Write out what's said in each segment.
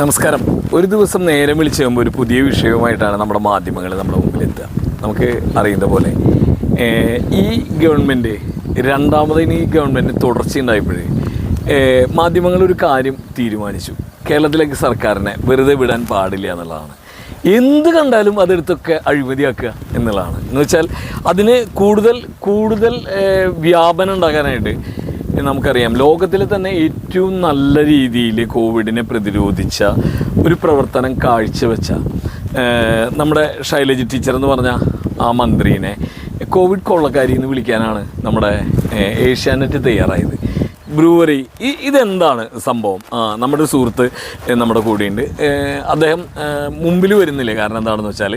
നമസ്കാരം. ഒരു ദിവസം നേരം വിളിച്ച് കഴിയുമ്പോൾ ഒരു പുതിയ വിഷയവുമായിട്ടാണ് നമ്മുടെ മാധ്യമങ്ങൾ നമ്മുടെ മുമ്പിൽ എത്തുക നമുക്ക് അറിയുന്ന പോലെ ഈ ഗവൺമെന്റ് രണ്ടാമതിന് ഈ ഗവൺമെന്റ് തുടർച്ചയുണ്ടായപ്പോഴേ മാധ്യമങ്ങൾ ഒരു കാര്യം തീരുമാനിച്ചു. കേരളത്തിലേക്ക് സർക്കാരിനെ വെറുതെ വിടാൻ പാടില്ല എന്നുള്ളതാണ്. എന്ത് കണ്ടാലും അതെടുത്തൊക്കെ അഴിമതിയാക്കുക എന്നുള്ളതാണ്. എന്ന് വെച്ചാൽ അതിന് കൂടുതൽ കൂടുതൽ വ്യാപനം ഉണ്ടാക്കാനായിട്ട് നമുക്കറിയാം. ലോകത്തിൽ തന്നെ ഏറ്റവും നല്ല രീതിയിൽ കോവിഡിനെ പ്രതിരോധിച്ച ഒരു പ്രവർത്തനം കാഴ്ചവെച്ച നമ്മുടെ ശൈലജ ടീച്ചർ എന്ന് പറഞ്ഞ ആ മന്ത്രിനെ കോവിഡ് കൊള്ളക്കാരി എന്ന് വിളിക്കാനാണ് നമ്മുടെ ഏഷ്യാനെറ്റ് തയ്യാറായത്. ബ്രൂവറി ഈ ഇതെന്താണ് സംഭവം? നമ്മുടെ സുഹൃത്ത് നമ്മുടെ കൂടെയുണ്ട്. അദ്ദേഹം മുമ്പിൽ വരുന്നില്ല? കാരണം എന്താണെന്ന് വെച്ചാൽ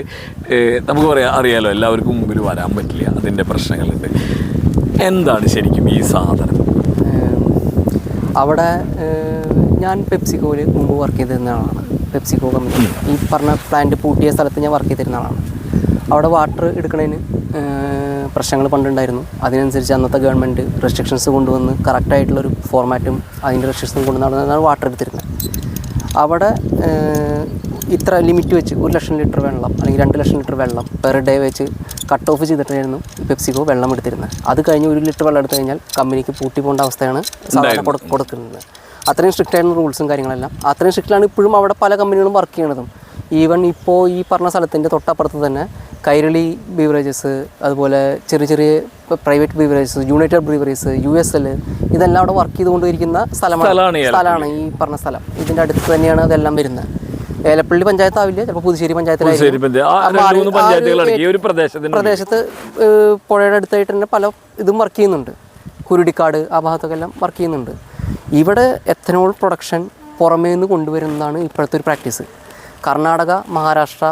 നമുക്ക് പറയാം അറിയാലോ എല്ലാവർക്കും മുമ്പിൽ വരാൻ പറ്റില്ല. അതിന്റെ പ്രശ്നങ്ങളുണ്ട്. എന്താണ് ശരിക്കും ഈ സാധനം? അവിടെ ഞാൻ പെപ്സിക്കോയിൽ മുമ്പ് വർക്ക് ചെയ്തിരുന്ന ആളാണ്. പെപ്സിക്കോ കമ്പനി ഈ പറഞ്ഞ പ്ലാന്റ് പൂട്ടിയ സ്ഥലത്ത് ഞാൻ വർക്ക് ചെയ്തിരുന്ന ആളാണ്. അവിടെ വാട്ടർ എടുക്കുന്നതിന് പ്രശ്നങ്ങൾ പണ്ടുണ്ടായിരുന്നു. അതിനനുസരിച്ച് അന്നത്തെ ഗവൺമെന്റ് റെസ്ട്രിക്ഷൻസ് കൊണ്ടുവന്ന് കറക്റ്റായിട്ടുള്ളൊരു ഫോർമാറ്റും അതിന്റെ റെസ്ട്രിക്ഷൻസും കൊണ്ടുവന്നാണ് വാട്ടർ എടുത്തിരുന്നത്. അവിടെ ഇത്ര ലിമിറ്റ് വെച്ച് ഒരു ലക്ഷം ലിറ്റർ വെള്ളം അല്ലെങ്കിൽ രണ്ട് ലക്ഷം ലിറ്റർ വെള്ളം പെർ ഡേ വെച്ച് കട്ട് ഓഫ് ചെയ്തിട്ടായിരുന്നു പെപ്സിക്കോ വെള്ളം എടുത്തിരുന്നത്. അത് കഴിഞ്ഞ് ഒരു ലിറ്റർ വെള്ളം എടുത്തു കഴിഞ്ഞാൽ കമ്പനിക്ക് പൂട്ടി പോകേണ്ട അവസ്ഥയാണ് സാധാരണ കൊടു- കൊടുക്കുന്നത്. അത്രയും സ്ട്രിക്റ്റ് ആയിരുന്നു റൂൾസും കാര്യങ്ങളെല്ലാം. അത്രയും സ്ട്രിക്റ്റിലാണ് ഇപ്പോഴും അവിടെ പല കമ്പനികളും വർക്ക് ചെയ്യണതും ഈവൻ ഇപ്പോൾ ഈ പറഞ്ഞ സ്ഥലത്തിന്റെ തൊട്ടപ്പുറത്ത് തന്നെ കൈരളി ബീവറേജസ് അതുപോലെ ചെറിയ ചെറിയ private beverages United Breweries U S L ഇതെല്ലാം അവിടെ വർക്ക് ചെയ്തുകൊണ്ടിരിക്കുന്ന സ്ഥലമാണ്. സ്ഥലമാണ് ഈ പറഞ്ഞ സ്ഥലം. ഇതിന്റെ അടുത്ത് തന്നെയാണ് അതെല്ലാം വരുന്നത്. ഏലപ്പള്ളി പഞ്ചായത്ത് ആവില്ല ചിലപ്പോൾ പുതുശ്ശേരി ശരി പഞ്ചായത്തിലായിരിക്കും പ്രദേശത്ത് പുഴയുടെ അടുത്തായിട്ട് തന്നെ പല ഇതും വർക്ക് ചെയ്യുന്നുണ്ട്. കുരുടിക്കാട് ആ ഭാഗത്തൊക്കെ എല്ലാം വർക്ക് ചെയ്യുന്നുണ്ട്. ഇവിടെ എത്തനോൾ പ്രൊഡക്ഷൻ പുറമേ നിന്ന് കൊണ്ടുവരുന്നതാണ് ഇപ്പോഴത്തെ ഒരു പ്രാക്ടീസ് കർണാടക മഹാരാഷ്ട്ര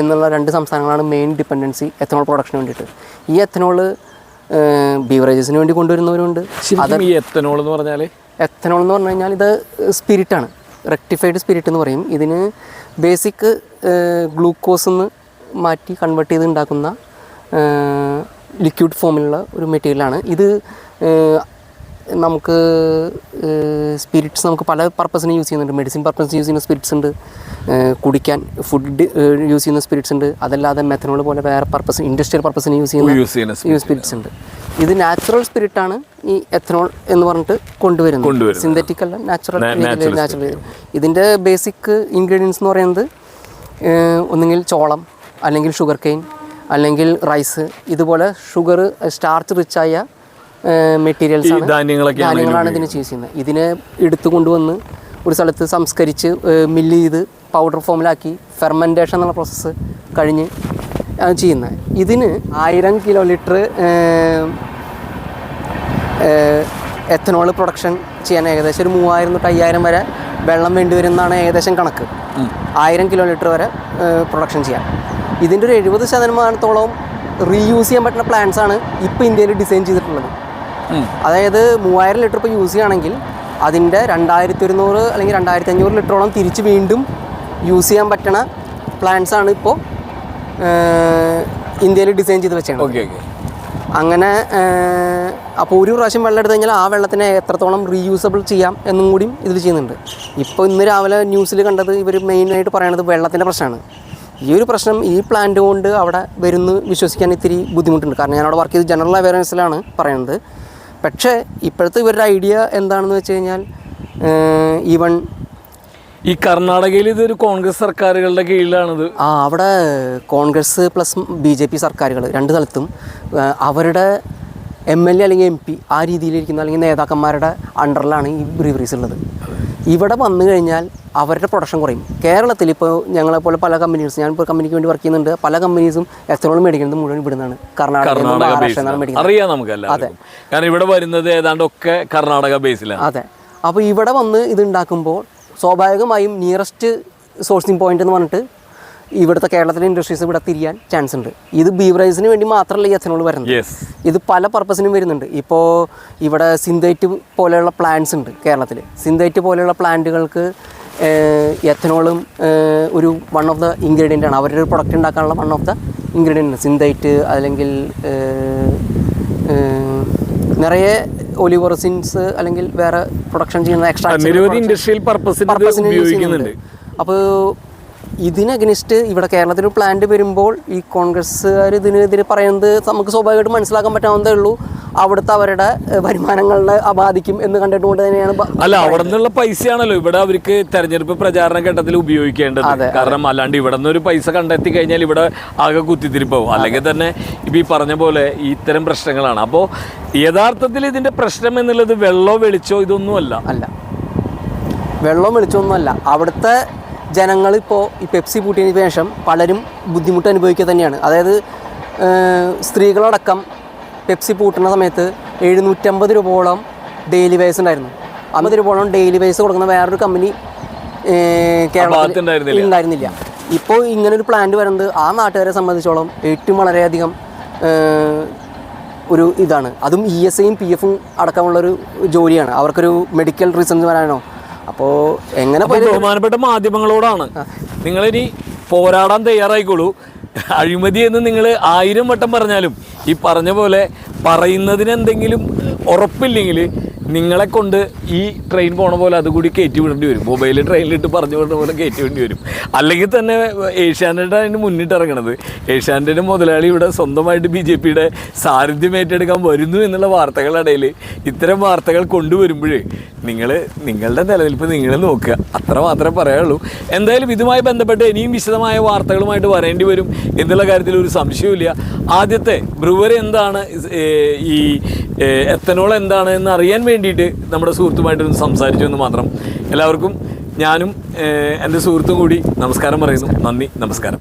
എന്നുള്ള രണ്ട് സംസ്ഥാനങ്ങളാണ് മെയിൻ ഡിപ്പെൻഡൻസി എത്തനോൾ പ്രൊഡക്ഷന് വേണ്ടിയിട്ട്. ഈ എത്തനോൾ ബീവറേജസിന് വേണ്ടി കൊണ്ടുവരുന്നവരുണ്ട്. എത്തനോൾ എന്ന് പറഞ്ഞാൽ എത്തനോൾ എന്ന് പറഞ്ഞു കഴിഞ്ഞാൽ ഇത് സ്പിരിറ്റാണ് റെക്ടിഫൈഡ് സ്പിരിറ്റ് എന്ന് പറയും. ഇതിന് ബേസിക് ഗ്ലൂക്കോസ് നിന്ന് മാറ്റി കൺവേർട്ട് ചെയ്ത് ഉണ്ടാക്കുന്ന ലിക്വിഡ് ഫോമിലുള്ള ഒരു മെറ്റീരിയലാണ് ഇത് നമുക്ക് സ്പിരിറ്റ്സ് നമുക്ക് പല പർപ്പസിന് യൂസ് ചെയ്യുന്നുണ്ട്. മെഡിസിൻ പർപ്പസിന് യൂസ് ചെയ്യുന്ന സ്പിരിറ്റ്സ് ഉണ്ട്. കുടിക്കാൻ ഫുഡ് യൂസ് ചെയ്യുന്ന സ്പിരിറ്റ്സ് ഉണ്ട്. അതല്ലാതെ മെത്തനോൾ പോലെ വേറെ പർപ്പസ് ഇൻഡസ്ട്രിയൽ പർപ്പസിന് യൂസ് ചെയ്യുന്ന യൂസ് സ്പിരിറ്റ്സ് ഉണ്ട്. ഇത് നാച്ചുറൽ സ്പിരിറ്റ് ആണ് ഈ എത്തനോൾ എന്ന് പറഞ്ഞിട്ട് കൊണ്ടുവരുന്നത്. സിന്തറ്റിക് അല്ല നാച്ചുറൽ നാച്ചുറൽ ഇതിന്റെ ബേസിക് ഇൻഗ്രീഡിയൻസ് എന്ന് പറയുന്നത് ഒന്നുകിൽ ചോളം അല്ലെങ്കിൽ ഷുഗർ കെയിൻ അല്ലെങ്കിൽ റൈസ് ഇതുപോലെ ഷുഗർ സ്റ്റാർച്ച് റിച്ചായ മെറ്റീരിയൽസ് ധാന്യങ്ങളാണ് ഇതിന് ചൂസ് ചെയ്യുന്നത്. ഇതിനെ എടുത്തു കൊണ്ടുവന്ന് ഒരു സ്ഥലത്ത് സംസ്കരിച്ച് മില്ല് ചെയ്ത് പൗഡർ ഫോമിലാക്കി ഫെർമെന്റേഷൻ എന്നുള്ള പ്രോസസ്സ് കഴിഞ്ഞ് ചെയ്യുന്നത് ഇതിന് ആയിരം കിലോ ലിറ്റർ എത്തനോൾ പ്രൊഡക്ഷൻ ചെയ്യാൻ ഏകദേശം ഒരു മൂവായിരം തൊട്ട് അയ്യായിരം വരെ വെള്ളം വേണ്ടി വരുന്നതാണ് ഏകദേശം കണക്ക്. ആയിരം കിലോ ലിറ്റർ വരെ പ്രൊഡക്ഷൻ ചെയ്യാം. ഇതിന്റെ ഒരു എഴുപത് ശതമാനത്തോളം റീയൂസ് ചെയ്യാൻ പറ്റുന്ന പ്ലാന്റ്സ് ആണ് ഇപ്പോൾ ഇന്ത്യയിൽ ഡിസൈൻ ചെയ്തിട്ടുള്ളത്. അതായത് മൂവായിരം ലിറ്റർ ഇപ്പോൾ യൂസ് ചെയ്യുകയാണെങ്കിൽ അതിന്റെ രണ്ടായിരത്തി ഒരുന്നൂറ് അല്ലെങ്കിൽ രണ്ടായിരത്തി അഞ്ഞൂറ് ലിറ്ററോളം തിരിച്ച് വീണ്ടും യൂസ് ചെയ്യാൻ പറ്റണ പ്ലാന്റ്സ് ആണ് ഇപ്പോൾ ഇന്ത്യയിൽ ഡിസൈൻ ചെയ്ത് വെച്ചാണ്. Okay okay. അങ്ങനെ അപ്പോൾ ഒരു പ്രാവശ്യം വെള്ളം എടുത്തു കഴിഞ്ഞാൽ ആ വെള്ളത്തിനെ എത്രത്തോളം റീയൂസബിൾ ചെയ്യാം എന്നും കൂടിയും ഇതിൽ ചെയ്യുന്നുണ്ട്. ഇപ്പോൾ ഇന്ന് രാവിലെ ന്യൂസിൽ കണ്ടത് ഇവർ മെയിനായിട്ട് പറയണത് വെള്ളത്തിന്റെ പ്രശ്നമാണ്. ഈ ഒരു പ്രശ്നം ഈ പ്ലാന്റ് കൊണ്ട് അവിടെ വരുന്നു വിശ്വസിക്കാൻ ഇത്തിരി ബുദ്ധിമുട്ടുണ്ട്. കാരണം ഞാൻ അവിടെ വർക്ക് ചെയ്ത് ജനറൽ അവയർനെസ്സിലാണ് പറയുന്നത് പക്ഷേ ഇപ്പോഴത്തെ ഇവരുടെ ഐഡിയ എന്താണെന്ന് വെച്ച് കഴിഞ്ഞാൽ ഈവൺ ഈ കർണാടകയിൽ ഇതൊരു കോൺഗ്രസ് സർക്കാരുകളുടെ കീഴിലാണിത്. ആ അവിടെ Congress plus B J P സർക്കാരുകൾ രണ്ട് സ്ഥലത്തും അവരുടെ എം എൽ എ അല്ലെങ്കിൽ എം പി ആ രീതിയിലിരിക്കുന്ന അല്ലെങ്കിൽ നേതാക്കന്മാരുടെ അണ്ടറിലാണ് ഈ ബ്രീവറീസ് ഉള്ളത്. ഇവിടെ വന്നു കഴിഞ്ഞാൽ അവരുടെ പ്രൊഡക്ഷൻ കുറയും. കേരളത്തിൽ ഇപ്പോൾ ഞങ്ങളെപ്പോലെ പല കമ്പനീസ് ഞാൻ ഇപ്പോൾ കമ്പനിക്ക് വേണ്ടി വർക്ക് ചെയ്യുന്നുണ്ട്. പല കമ്പനീസും എത്രത്തോളം മേടിക്കുന്നത് മുഴുവൻ ഇവിടുന്നാണ്. കർണാടക അറിയാം നമുക്ക് അതെ. കാരണം ഇവിടെ വരുന്നത് ഏതാണ്ടൊക്കെ കർണാടക ബേസിലാണ് അതെ. അപ്പോൾ ഇവിടെ വന്ന് ഇത് ഉണ്ടാക്കുമ്പോൾ സ്വാഭാവികമായും നിയറസ്റ്റ് സോഴ്സിങ് പോയിന്റ് എന്ന് പറഞ്ഞിട്ട് ഇവിടുത്തെ കേരളത്തിലെ ഇൻഡസ്ട്രീസ് ഇവിടെ തിരിയാൻ ചാൻസ് ഉണ്ട്. ഇത് ബീവറേജിന് വേണ്ടി മാത്രമല്ല ഈ എഥനോൾ വരുന്നത്. ഇത് പല പർപ്പസിനും വരുന്നുണ്ട്. ഇപ്പോൾ ഇവിടെ സിന്തൈറ്റ് പോലെയുള്ള പ്ലാന്റ്സ് ഉണ്ട് കേരളത്തിൽ സിന്തൈറ്റ് പോലെയുള്ള പ്ലാന്റുകൾക്ക് എഥനോളും ഒരു വൺ ഓഫ് ദ ഇൻഗ്രീഡിയന്റ് ആണ്. അവരുടെ ഒരു പ്രൊഡക്റ്റ് ഉണ്ടാക്കാനുള്ള one of the ingredient Synthite അല്ലെങ്കിൽ ഏഹ്, ഏഹ്, സിൻസ് അല്ലെങ്കിൽ വേറെ പ്രൊഡക്ഷൻ ചെയ്യുന്ന എക്സ്ട്രാ നിരവധി ഇൻഡസ്ട്രിയൽ പർപ്പസിന് ഉപയോഗിക്കുന്നുണ്ട്. അപ്പോൾ ഇതിന് അഗ്നിസ്റ്റ് ഇവിടെ കേരളത്തിൽ ഒരു പ്ലാന്റ് വരുമ്പോൾ ഈ കോൺഗ്രസ്സുകാർ ഇതിനെതിരെ പറയുന്നത് നമുക്ക് സ്വാഭാവികമായിട്ട് മനസ്സിലാക്കാൻ പറ്റാവുന്നതേ ഉള്ളൂ. അവിടുത്തെ അവരുടെ വരുമാനങ്ങളെ അബാധിക്കും എന്ന് കണ്ടിട്ടുകൊണ്ട് തന്നെയാണ് അല്ല അവിടെ നിന്നുള്ള പൈസയാണല്ലോ ഇവിടെ അവർക്ക് തെരഞ്ഞെടുപ്പ് പ്രചാരണ ഘട്ടത്തിൽ ഉപയോഗിക്കേണ്ടത്. കാരണം അല്ലാണ്ട് ഇവിടെ നിന്ന് ഒരു പൈസ കണ്ടെത്തി കഴിഞ്ഞാൽ ഇവിടെ ആകെ കുത്തിത്തിരിപ്പാവും. അല്ലെങ്കിൽ തന്നെ ഇപ്പൊ ഈ പറഞ്ഞ പോലെ ഇത്തരം പ്രശ്നങ്ങളാണ്. അപ്പോൾ യഥാർത്ഥത്തിൽ ഇതിന്റെ പ്രശ്നം എന്നുള്ളത് വെള്ളോ വെളിച്ചോ ഇതൊന്നുമല്ല. അല്ല. വെള്ളം വെളിച്ചൊന്നുമല്ല അവിടുത്തെ ജനങ്ങൾ ഇപ്പോൾ ഈ പെപ്സി പൂട്ടിയതിന് ശേഷം പലരും ബുദ്ധിമുട്ട് അനുഭവിക്കുക തന്നെയാണ്. അതായത് സ്ത്രീകളടക്കം പെപ്സി പൂട്ടുന്ന സമയത്ത് എഴുന്നൂറ്റമ്പത് രൂപയോളം ഡെയിലി വേസ് ഉണ്ടായിരുന്നു. അമ്പത് രൂപയോളം ഡെയിലി വേസ് കൊടുക്കുന്ന വേറൊരു കമ്പനി കേരളത്തിൽ. ഉണ്ടായിരുന്നില്ല. ഇപ്പോൾ ഇങ്ങനൊരു പ്ലാന്റ് വരുന്നത് ആ നാട്ടുകാരെ സംബന്ധിച്ചോളം ഏറ്റവും വളരെയധികം ഒരു ഇതാണ്. അതും ഇ എസ് ഐയും പി എഫും അടക്കമുള്ളൊരു ജോലിയാണ്. അവർക്കൊരു മെഡിക്കൽ റീസൺസ് വരാനോ. അപ്പോൾ എങ്ങനെ ബഹുമാനപ്പെട്ട മാധ്യമങ്ങളോടാണ്. നിങ്ങളിനി പോരാടാൻ തയ്യാറായിക്കോളൂ. അഴിമതി എന്ന് നിങ്ങൾ ആയിരം വട്ടം പറഞ്ഞാലും ഈ പറഞ്ഞ പോലെ പറയുന്നതിന് എന്തെങ്കിലും ഉറപ്പില്ലെങ്കിൽ നിങ്ങളെ കൊണ്ട് ഈ ട്രെയിൻ പോണ പോലെ അതുകൂടി കയറ്റി വിടേണ്ടി വരും. മൊബൈൽ ട്രെയിനിലിട്ട് പറഞ്ഞു വിടുന്ന പോലെ കയറ്റി വിടേണ്ടി വരും. അല്ലെങ്കിൽ തന്നെ ഏഷ്യാനെറ്റ് അതിന് മുന്നിട്ട് ഇറങ്ങണത്. ഏഷ്യാനെറ്റിന്റെ മുതലാളി ഇവിടെ സ്വന്തമായിട്ട് ബി ജെ പിയുടെ സാരഥ്യം ഏറ്റെടുക്കാൻ വരുന്നു എന്നുള്ള വാർത്തകളുടെ ഇടയിൽ ഇത്തരം വാർത്തകൾ കൊണ്ടുവരുമ്പോഴേ നിങ്ങൾ നിങ്ങളുടെ നിലനിൽപ്പ് നിങ്ങൾ നോക്കുക. അത്ര മാത്രമേ പറയാനുള്ളൂ. എന്തായാലും ഇതുമായി ബന്ധപ്പെട്ട് ഇനിയും വിശദമായ വാർത്തകളുമായിട്ട് വരേണ്ടി വരും എന്നുള്ള കാര്യത്തിൽ ഒരു സംശയമില്ല ആദ്യത്തെ ബ്രുവർ എന്താണ് ഈ എത്തനോൾ എന്താണ് എന്ന് അറിയാൻ വേണ്ടിയിട്ട് നമ്മുടെ സുഹൃത്തുമായിട്ടൊന്ന് സംസാരിച്ചു എന്ന് മാത്രം. എല്ലാവർക്കും ഞാനും എന്റെ സുഹൃത്തും കൂടി നമസ്കാരം പറയുന്നു. നന്ദി നമസ്കാരം.